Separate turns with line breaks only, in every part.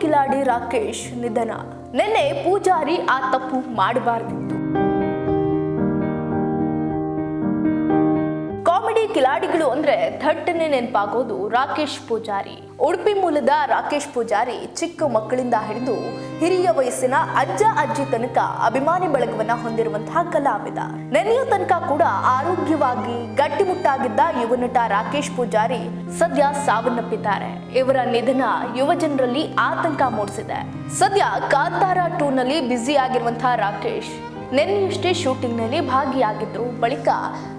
ಕಿಲಾಡಿ ರಾಕೇಶ್ ನಿಧನ. ನಿನ್ನೆ ಪೂಜಾರಿ ಆ ತಪ್ಪು ಮಾಡಬಾರ್ದಿತ್ತು. ಕಿಲಾಡಿಗಳು ಅಂದ್ರೆ ಥಟ್ಟನೆ ನೆನಪಾಗೋದು ರಾಕೇಶ್ ಪೂಜಾರಿ. ಉಡುಪಿ ಮೂಲದ ರಾಕೇಶ್ ಪೂಜಾರಿ ಚಿಕ್ಕ ಮಕ್ಕಳಿಂದ ಹಿಡಿದು ಹಿರಿಯ ವಯಸ್ಸಿನ ಅಜ್ಜ, ಅಜ್ಜಿ ತನಕ ಅಭಿಮಾನಿ ಬಳಗವನ್ನ ಹೊಂದಿರುವಂತಹ ಕಲಾವಿದ. ನೆನೆಯ ತನಕ ಕೂಡ ಆರೋಗ್ಯವಾಗಿ ಗಟ್ಟಿಮುಟ್ಟಾಗಿದ್ದ ಯುವ ನಟ ರಾಕೇಶ್ ಪೂಜಾರಿ ಸದ್ಯ ಸಾವನ್ನಪ್ಪಿದ್ದಾರೆ. ಇವರ ನಿಧನ ಯುವ ಜನರಲ್ಲಿ ಆತಂಕ ಮೂಡಿಸಿದೆ. ಸದ್ಯ ಕಾಂತಾರ ಟೂ ನಲ್ಲಿ ಬ್ಯುಸಿ ಆಗಿರುವಂತಹ ರಾಕೇಶ್ ನಿನ್ನೆಯಷ್ಟೇ ಶೂಟಿಂಗ್ನಲ್ಲಿ ಭಾಗಿಯಾಗಿದ್ರು ಬಳಿಕ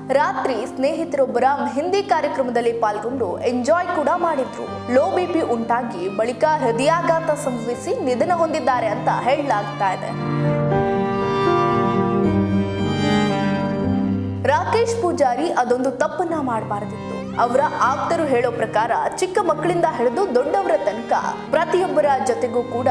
ರಾತ್ರಿ ಸ್ನೇಹಿತರೊಬ್ಬರ ಮೆಹಂದಿ ಕಾರ್ಯಕ್ರಮದಲ್ಲಿ ಪಾಲ್ಗೊಂಡು ಎಂಜಾಯ್ ಕೂಡ ಮಾಡಿದ್ರು. ಲೋ ಬಿಪಿ ಉಂಟಾಗಿ ಬಳಿಕ ಹೃದಯಾಘಾತ ಸಂಭವಿಸಿ ನಿಧನ ಹೊಂದಿದ್ದಾರೆ ಅಂತ ಹೇಳಲಾಗ್ತಾ ಇದೆ. ರಾಕೇಶ್ ಪೂಜಾರಿ ಅದೊಂದು ತಪ್ಪನ್ನ ಮಾಡಬಾರದಿತ್ತು. ಅವರ ಆಪ್ತರು ಹೇಳೋ ಪ್ರಕಾರ ಚಿಕ್ಕ ಮಕ್ಕಳಿಂದ ಹಿಡಿದು ದೊಡ್ಡವರ ತನಕ ಪ್ರತಿಯೊಬ್ಬರ ಜೊತೆಗೂ ಕೂಡ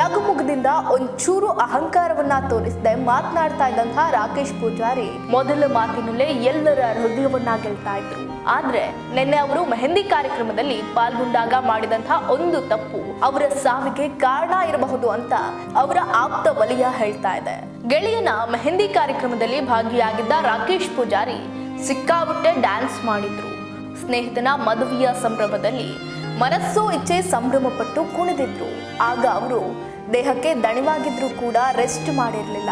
ನಗುಮುಗದಿಂದ ಒಂಚೂರು ಅಹಂಕಾರವನ್ನ ತೋರಿಸದೆ ಮಾತನಾಡ್ತಾ ಇದ್ದಂತಹ ರಾಕೇಶ್ ಪೂಜಾರಿ ಮೊದಲ ಮಾತಿನಲ್ಲೇ ಎಲ್ಲರ ಹೃದಯವನ್ನ ಗೆಲ್ತಾ ಇದ್ರು. ಆದ್ರೆ ನಿನ್ನೆ ಅವರು ಮೆಹಂದಿ ಕಾರ್ಯಕ್ರಮದಲ್ಲಿ ಪಾಲ್ಗೊಂಡಾಗ ಮಾಡಿದಂತಹ ಒಂದು ತಪ್ಪು ಅವರ ಸಾವಿಗೆ ಕಾರಣ ಇರಬಹುದು ಅಂತ ಅವರ ಆಪ್ತ ವಲಯ ಹೇಳ್ತಾ ಇದೆ. ಗೆಳೆಯನ ಮೆಹಂದಿ ಕಾರ್ಯಕ್ರಮದಲ್ಲಿ ಭಾಗಿಯಾಗಿದ್ದ ರಾಕೇಶ್ ಪೂಜಾರಿ ಸಿಕ್ಕಾಬಿಟ್ಟೆ ಡ್ಯಾನ್ಸ್ ಮಾಡಿದ್ರು. ಸ್ನೇಹಿತನ ಮದುವೆಯ ಸಂಭ್ರಮದಲ್ಲಿ ಮನಸ್ಸು ಇಚ್ಛೆ ಸಂಭ್ರಮಪಟ್ಟು ಕುಣಿದಿದ್ರು. ಆಗ ಅವರು ದೇಹಕ್ಕೆ ದಣಿವಾಗಿದ್ರು ಕೂಡ ರೆಸ್ಟ್ ಮಾಡಿರಲಿಲ್ಲ.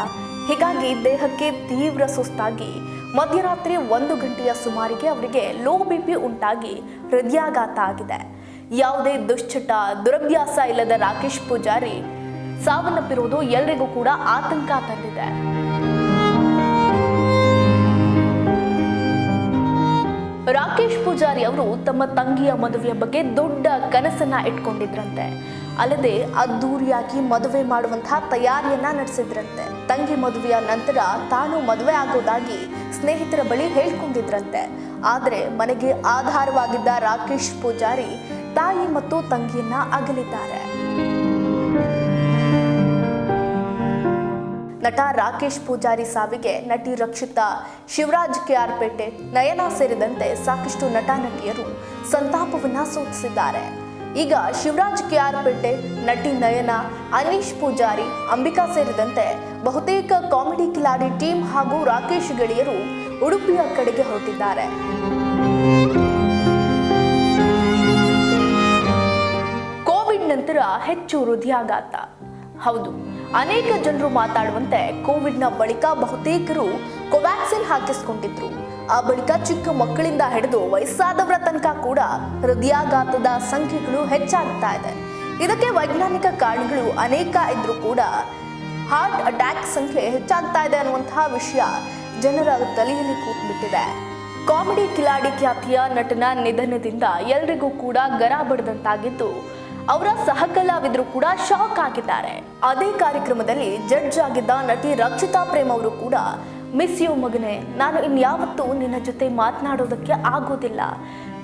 ಹೀಗಾಗಿ ದೇಹಕ್ಕೆ ತೀವ್ರ ಸುಸ್ತಾಗಿ ಮಧ್ಯರಾತ್ರಿ ಒಂದು ಗಂಟೆಯ ಸುಮಾರಿಗೆ ಅವರಿಗೆ ಲೋ ಬಿ ಪಿ ಉಂಟಾಗಿ ಹೃದಯಾಘಾತ ಆಗಿದೆ. ಯಾವುದೇ ದುಶ್ಚಟ, ದುರಭ್ಯಾಸ ಇಲ್ಲದ ರಾಕೇಶ್ ಪೂಜಾರಿ ಸಾವನ್ನಪ್ಪಿರುವುದು ಎಲ್ರಿಗೂ ಕೂಡ ಆತಂಕ ತಂದಿದೆ. ರಾಕೇಶ್ ಪೂಜಾರಿ ಅವರು ತಮ್ಮ ತಂಗಿಯ ಮದುವೆಯ ಬಗ್ಗೆ ದೊಡ್ಡ ಕನಸನ್ನ ಇಟ್ಕೊಂಡಿದ್ರಂತೆ. ಅಲ್ಲದೆ ಅದ್ದೂರಿಯಾಗಿ ಮದುವೆ ಮಾಡುವಂತಹ ತಯಾರಿಯನ್ನ ನಡೆಸಿದ್ರಂತೆ. ತಂಗಿ ಮದುವೆಯ ನಂತರ ತಾನು ಮದುವೆ ಆಗೋದಾಗಿ ಸ್ನೇಹಿತರ ಬಳಿ ಹೇಳ್ಕೊಂಡಿದ್ರಂತೆ. ಆದ್ರೆ ಮನೆಗೆ ಆಧಾರವಾಗಿದ್ದ ರಾಕೇಶ್ ಪೂಜಾರಿ ತಾಯಿ ಮತ್ತು ತಂಗಿಯನ್ನ ಅಗಲಿದ್ದಾರೆ. ನಟ ರಾಕೇಶ್ ಪೂಜಾರಿ ಸಾವಿಗೆ ನಟಿ ರಕ್ಷಿತಾ ಶಿವರಾಜ್ ಕೆಆರ್ಪೇಟೆ ನಯನ ಸೇರಿದಂತೆ ಸಾಕಷ್ಟು ನಟ ನಟಿಯರು ಸಂತಾಪವನ್ನ ಸೂಚಿಸಿದ್ದಾರೆ. ಈಗ ಶಿವರಾಜ್ ಕೆಆರ್ಪೇಟೆ ನಟಿ ನಯನ, ಅನೀಶ್ ಪೂಜಾರಿ, ಅಂಬಿಕಾ ಸೇರಿದಂತೆ ಬಹುತೇಕ ಕಾಮಿಡಿ ಕಿಲಾಡಿ ಟೀಮ್ ಹಾಗೂ ರಾಕೇಶ್ ಗೆಳೆಯರು ಉಡುಪಿಯ ಕಡೆಗೆ ಹೊರಟಿದ್ದಾರೆ. ಕೋವಿಡ್ ನಂತರ ಹೆಚ್ಚು ಹೃದಯಾಘಾತ ಹೌದು ಅನೇಕ ಜನರು ಮಾತಾಡುವಂತೆ ಕೋವಿಡ್ನ ಬಳಿಕ ಬಹುತೇಕರು ಕೋವ್ಯಾಕ್ಸಿನ್ ಹಾಕಿಸಿಕೊಂಡಿದ್ರು. ಆ ಬಳಿಕ ಚಿಕ್ಕ ಮಕ್ಕಳಿಂದ ಹಿಡಿದು ವಯಸ್ಸಾದವರ ತನಕ ಕೂಡ ಹೃದಯಾಘಾತದ ಸಂಖ್ಯೆಗಳು ಹೆಚ್ಚಾಗ್ತಾ ಇದೆ. ಇದಕ್ಕೆ ವೈಜ್ಞಾನಿಕ ಕಾರಣಗಳು ಅನೇಕ ಇದ್ರೂ ಕೂಡ ಹಾರ್ಟ್ ಅಟ್ಯಾಕ್ ಸಂಖ್ಯೆ ಹೆಚ್ಚಾಗ್ತಾ ಇದೆ ಅನ್ನುವಂತಹ ವಿಷಯ ಜನರ ತಲೆಯಲ್ಲಿ ಕೂತ್ಬಿಟ್ಟಿದೆ. ಕಾಮಿಡಿ ಕಿಲಾಡಿ ಖ್ಯಾತಿಯ ನಟನ ನಿಧನದಿಂದ ಎಲ್ರಿಗೂ ಕೂಡ ಗರ ಬಡಿದಂತಾಗಿದ್ದು ಅವರ ಸಹಕಲಾವಿದರು ಕೂಡ ಶಾಕ್ ಆಗಿದ್ದಾರೆ. ಅದೇ ಕಾರ್ಯಕ್ರಮದಲ್ಲಿ ಜಡ್ಜ್ ಆಗಿದ್ದ ನಟಿ ರಕ್ಷಿತಾ ಪ್ರೇಮ್ ಅವರು ಕೂಡ ಮಿಸ್ ಯು ಮಗನೆ, ನಾನು ಇನ್ಯಾವತ್ತೂ ನಿನ್ನ ಜೊತೆ ಮಾತನಾಡೋದಕ್ಕೆ ಆಗೋದಿಲ್ಲ.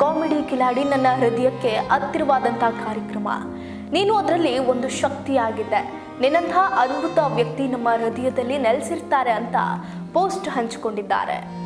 ಕಾಮಿಡಿ ಕಿಲಾಡಿ ನನ್ನ ಹೃದಯಕ್ಕೆ ಹತ್ತಿರವಾದಂತಹ ಕಾರ್ಯಕ್ರಮ. ನೀನು ಅದರಲ್ಲಿ ಒಂದು ಶಕ್ತಿಯಾಗಿದ್ದೆ. ನಿನ್ನಂತಹ ಅದ್ಭುತ ವ್ಯಕ್ತಿ ನಮ್ಮ ಹೃದಯದಲ್ಲಿ ನೆಲೆಸಿರ್ತಾರೆ ಅಂತ ಪೋಸ್ಟ್ ಹಂಚಿಕೊಂಡಿದ್ದಾರೆ.